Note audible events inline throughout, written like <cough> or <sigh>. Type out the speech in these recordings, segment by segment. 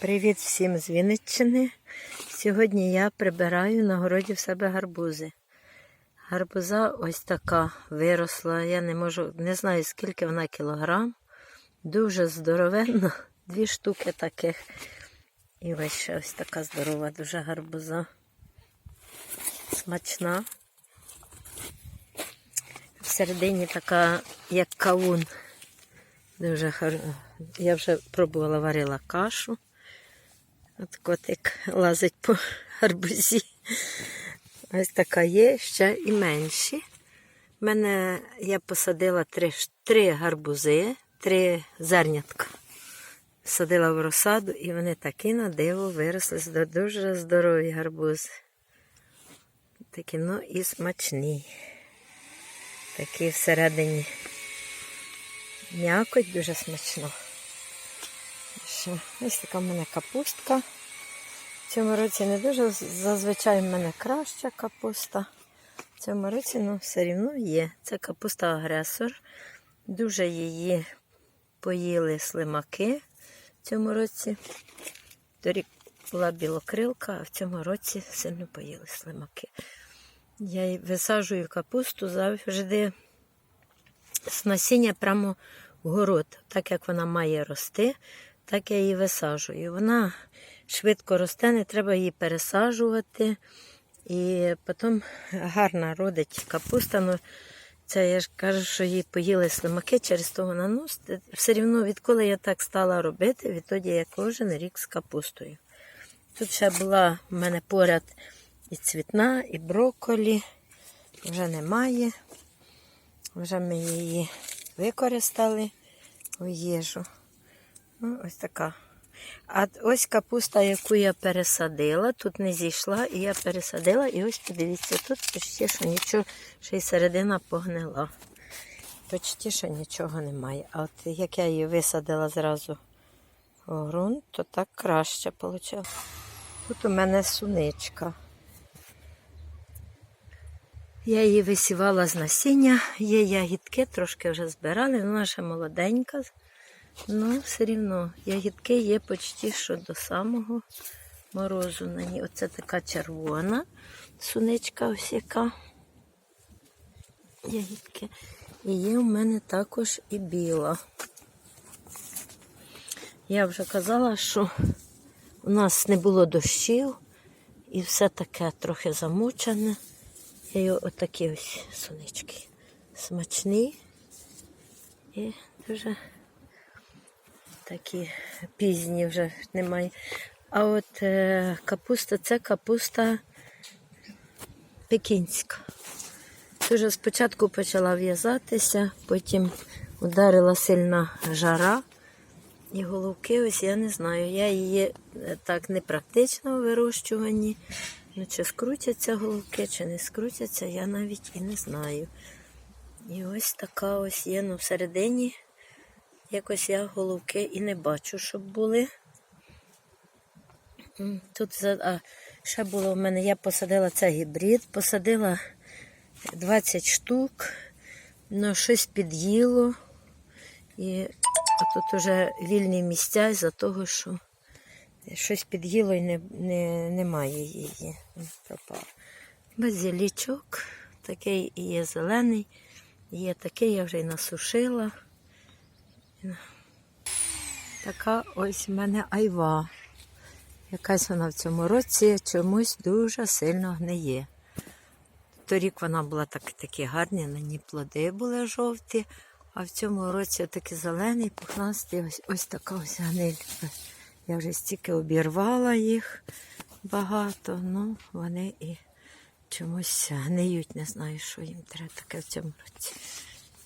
Привіт всім з Вінниччини. Сьогодні я прибираю на городі в себе гарбузи. Гарбуза ось така виросла. Я не можу, не знаю скільки вона кілограм. Дуже здоровенна. <laughs> Дві штуки таких. І ось ще ось така здорова, дуже гарбуза. Смачна. Всередині така, як кавун. Дуже хар... Я вже пробувала варила кашу. От котик лазить по гарбузі. Ось така є, ще і менші. У мене я посадила три, три гарбузи, три зернятка. Садила в розсаду і вони такі на диво виросли. Дуже здорові гарбузи. Такі, ну і смачні. Такі всередині. М'якоть дуже смачно. Ще ось така в мене капустка. В цьому році не дуже, зазвичай в мене краща капуста. В цьому році ну, все рівно є. Це капуста агресор. Дуже її поїли слимаки в цьому році. Торік була білокрилка, а в цьому році сильно поїли слимаки. Я висаджую капусту завжди з насіння прямо в город. Так як вона має рости, так я її висаджую. Вона швидко росте, не треба її пересаджувати. І потім гарна родить капуста. Ну, це я ж кажу, що її поїли слимаки, через то вона ну, все рівно, відколи я так стала робити, відтоді я кожен рік з капустою. Тут ще була в мене поряд і цвітна, і брокколі. Вже немає. Вже ми її використали у їжу. Ну, ось така. А ось капуста, яку я пересадила, тут не зійшла, і я пересадила, і ось подивіться, тут почти що нічого, ще й середина погнила. Почти що нічого немає. А от як я її висадила зразу у ґрунт, то так краще вийшло. Тут у мене суничка. Я її висівала з насіння, є ягідки, трошки вже збирали, вона ще молоденька. Ну, все рівно, ягідки є почти що до самого морозу на ній. Оце така червона суничка ось яка. Ягідки. І є у мене також і біла. Я вже казала, що у нас не було дощів і все таке трохи замучене. І отакі ось сонечки. Смачні і дуже такі пізні вже немає. А от е, капуста це капуста пекінська. Дуже спочатку почала в'язатися, потім ударила сильна жара. І головки, ось я не знаю. Я її е, так непрактично у вирощуванні. Ну, чи скрутяться головки, чи не скрутяться, я навіть і не знаю. І ось така ось є, ну всередині якось я головки і не бачу, щоб були. Тут а, ще було в мене, я посадила це гібрид, посадила 20 штук, ну щось під'їло. І тут вже вільні місця із-за того, що щось під'їло і не, не, немає її. Пропав. Базилічок, такий і є зелений, є такий, я вже й насушила. Така ось в мене айва. Якась вона в цьому році чомусь дуже сильно гниє. Торік вона була так, такі гарні, на ній плоди були жовті, а в цьому році такий зелений, пухнастий, ось, ось така ось гниль. Я вже стільки обірвала їх багато, ну вони і чомусь гниють, не знаю, що їм треба таке в цьому році.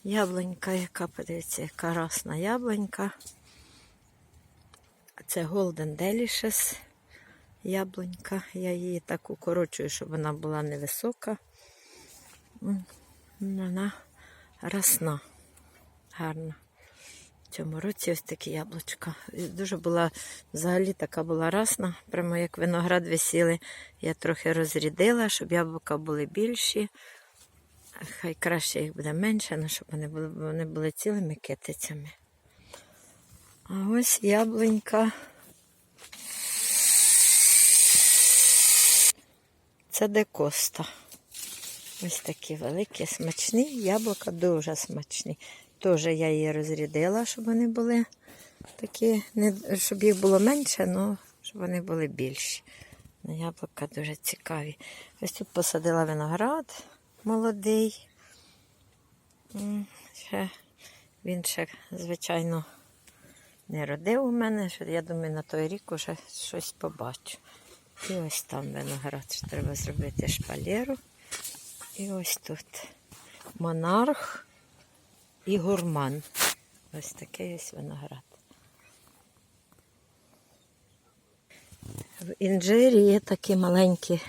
Яблунька, яка, подивіться, яка росна яблунька. Це Golden Delicious яблунька. Я її так укорочую, щоб вона була невисока. Вона росна, гарна. В цьому році ось такі яблучка. Дуже була, взагалі така була расна, прямо як виноград висіли. Я трохи розрідила, щоб яблука були більші. Хай краще їх буде менше, але щоб вони були, вони були цілими китицями. А ось яблунька. Це декоста. Ось такі великі, смачні, яблука дуже смачні. Теж я її розрядила, щоб вони були такі, не, щоб їх було менше, але щоб вони були більші. Ну, яблука дуже цікаві. Ось тут посадила виноград молодий. Ще, він ще, звичайно, не родив у мене. Я думаю, на той рік уже щось побачу. І ось там виноград. що Треба зробити шпалеру. І ось тут монарх і гурман. Ось такий ось виноград. В інжирі є такі маленькі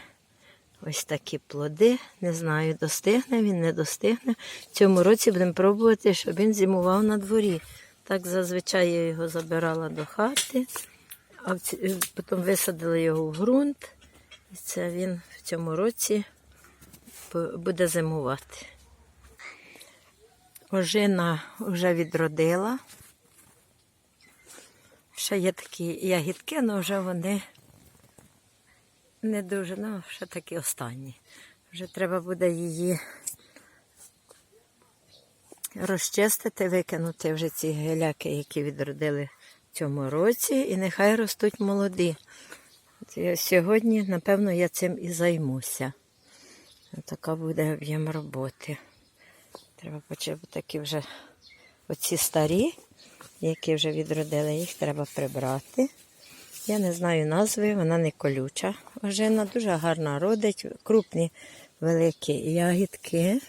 ось такі плоди. Не знаю, достигне він, не достигне. В цьому році будемо пробувати, щоб він зимував на дворі. Так зазвичай я його забирала до хати, а потім висадила його в ґрунт. І це він в цьому році буде зимувати. Ожина вже відродила. Ще є такі ягідки, але вже вони не дуже, ну, ще такі останні. Вже треба буде її розчистити, викинути вже ці геляки, які відродили в цьому році, і нехай ростуть молоді. Сьогодні, напевно, я цим і займуся. Така буде об'єм роботи. Треба почати такі вже оці старі, які вже відродили, їх треба прибрати. Я не знаю назви, вона не колюча. Ожина дуже гарна родить, крупні великі ягідки.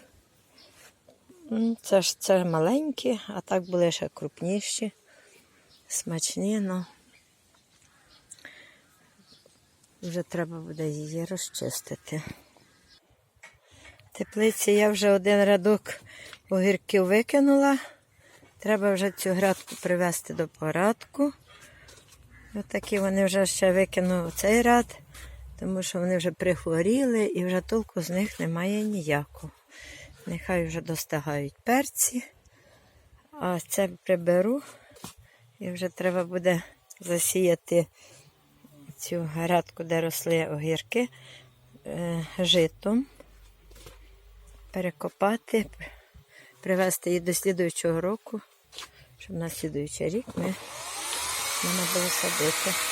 Це ж це маленькі, а так були ще крупніші, смачні, але вже треба буде її розчистити. В теплиці я вже один рядок огірків викинула. Треба вже цю грядку привести до порядку. Отакі вони вже ще викину цей ряд, тому що вони вже прихворіли і вже толку з них немає ніякого. Нехай вже достигають перці. А це приберу. І вже треба буде засіяти цю грядку, де росли огірки, е, житом, перекопати, привезти її до слідуючого року, щоб на слідуючий рік ми numa bolsa dessa.